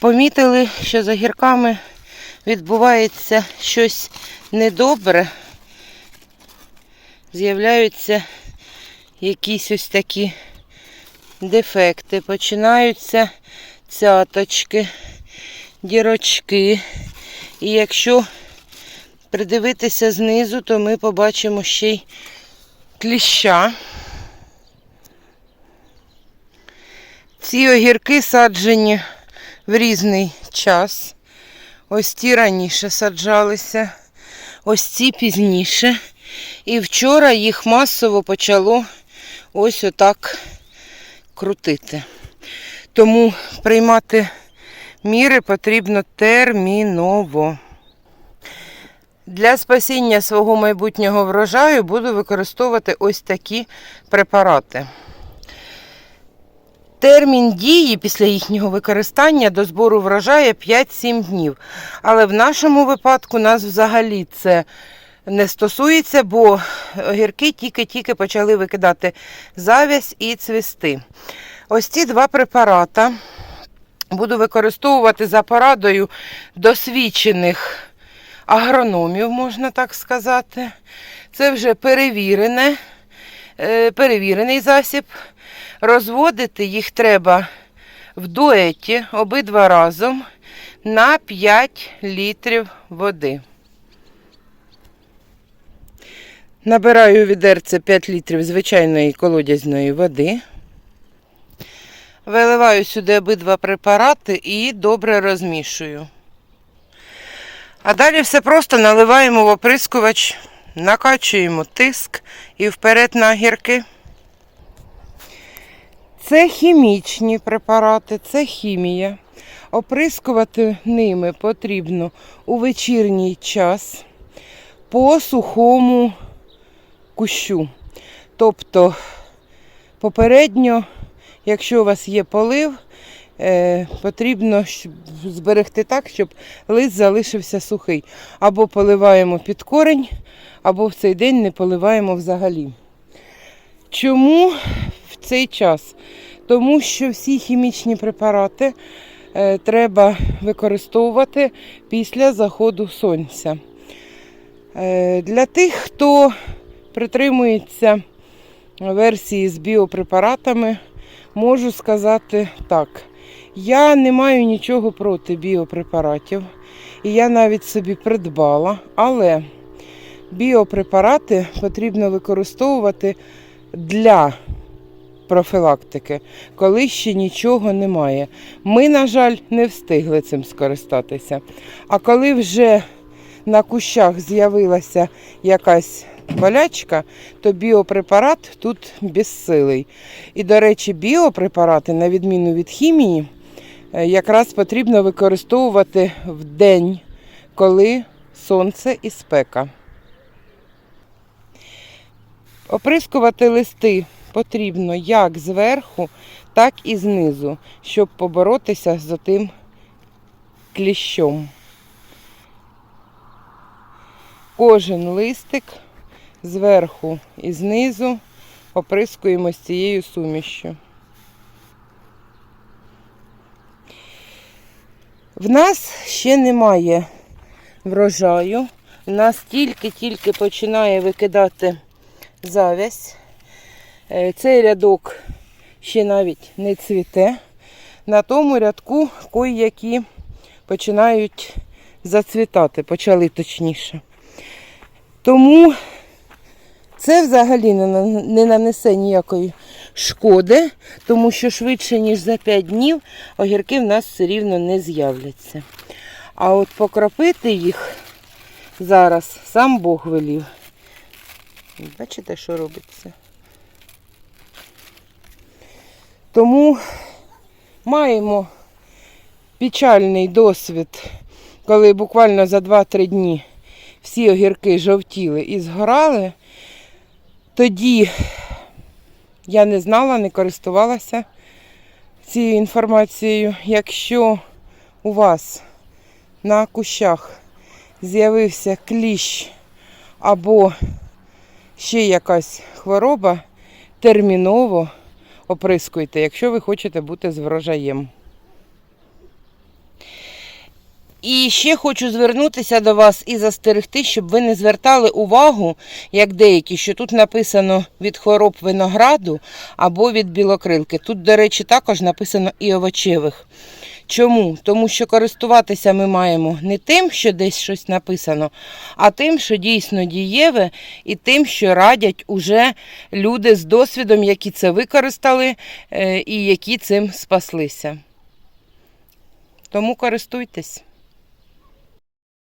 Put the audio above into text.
помітили, що за гірками відбувається щось недобре. З'являються якісь ось такі дефекти. Починаються цяточки, дірочки. І якщо придивитися знизу, то ми побачимо ще й кліща. Ці огірки саджені в різний час. Ось ті раніше саджалися, ось ці пізніше. І вчора їх масово почало ось отак крутити. Тому приймати міри потрібно терміново. Для спасіння свого майбутнього врожаю буду використовувати ось такі препарати. Термін дії після їхнього використання до збору врожаю 5-7 днів. Але в нашому випадку нас взагалі це не стосується, бо огірки тільки-тільки почали викидати завязь і цвісти. Ось ці два препарата буду використовувати за порадою досвідчених агрономів, можна так сказати. Це вже перевірене, е, перевірений засіб. Розводити їх треба в дуеті обидва разом на 5 літрів води. Набираю у відерце 5 літрів звичайної колодязної води. Виливаю сюди обидва препарати і добре розмішую. А далі все просто наливаємо в оприскувач, накачуємо тиск і вперед на гірки. Це хімічні препарати, це хімія. Оприскувати ними потрібно у вечірній час по сухому кущу. Тобто, попередньо, якщо у вас є полив, е, потрібно зберегти так, щоб лист залишився сухий. Або поливаємо під корень, або в цей день не поливаємо взагалі. Чому цей час? Тому що всі хімічні препарати е, треба використовувати після заходу сонця. Е, для тих, хто притримується версії з біопрепаратами, можу сказати так. Я не маю нічого проти біопрепаратів, і я навіть собі придбала, але біопрепарати потрібно використовувати для профілактики, коли ще нічого немає. Ми, на жаль, не встигли цим скористатися. А коли вже на кущах з'явилася якась болячка, то біопрепарат тут безсилий. І, до речі, біопрепарати, на відміну від хімії, е, якраз потрібно використовувати в день, коли сонце і спека. Оприскувати листи потрібно як зверху, так і знизу, щоб поборотися з тим кліщом. Кожен листик зверху і знизу оприскуємо з цією сумішю. В нас ще немає врожаю. У нас тільки-тільки починає викидати завязь. Е, Цей рядок ще навіть не цвіте. На тому рядку кої-які починають зацвітати, почали точніше. Тому це взагалі не нанесе ніякої шкоди, тому що швидше, ніж за 5 днів, огірки в нас все рівно не з'являться. А от покропити їх зараз сам Бог велів. Бачите, що робиться? Тому маємо печальний досвід, коли буквально за 2-3 дні всі огірки жовтіли і згорали. Тоді я не знала, не користувалася цією інформацією. Якщо у вас на кущах з'явився кліщ або ще якась хвороба, терміново оприскуйте, якщо ви хочете бути з врожаєм. І ще хочу звернутися до вас і застерегти, щоб ви не звертали увагу, як деякі, що тут написано від хвороб винограду або від білокрилки. Тут, до речі, також написано і овочевих. Чому? Тому що користуватися ми маємо не тим, що десь щось написано, а тим, що дійсно дієве, і тим, що радять уже люди з досвідом, які це використали е, і які цим спаслися. Тому користуйтесь.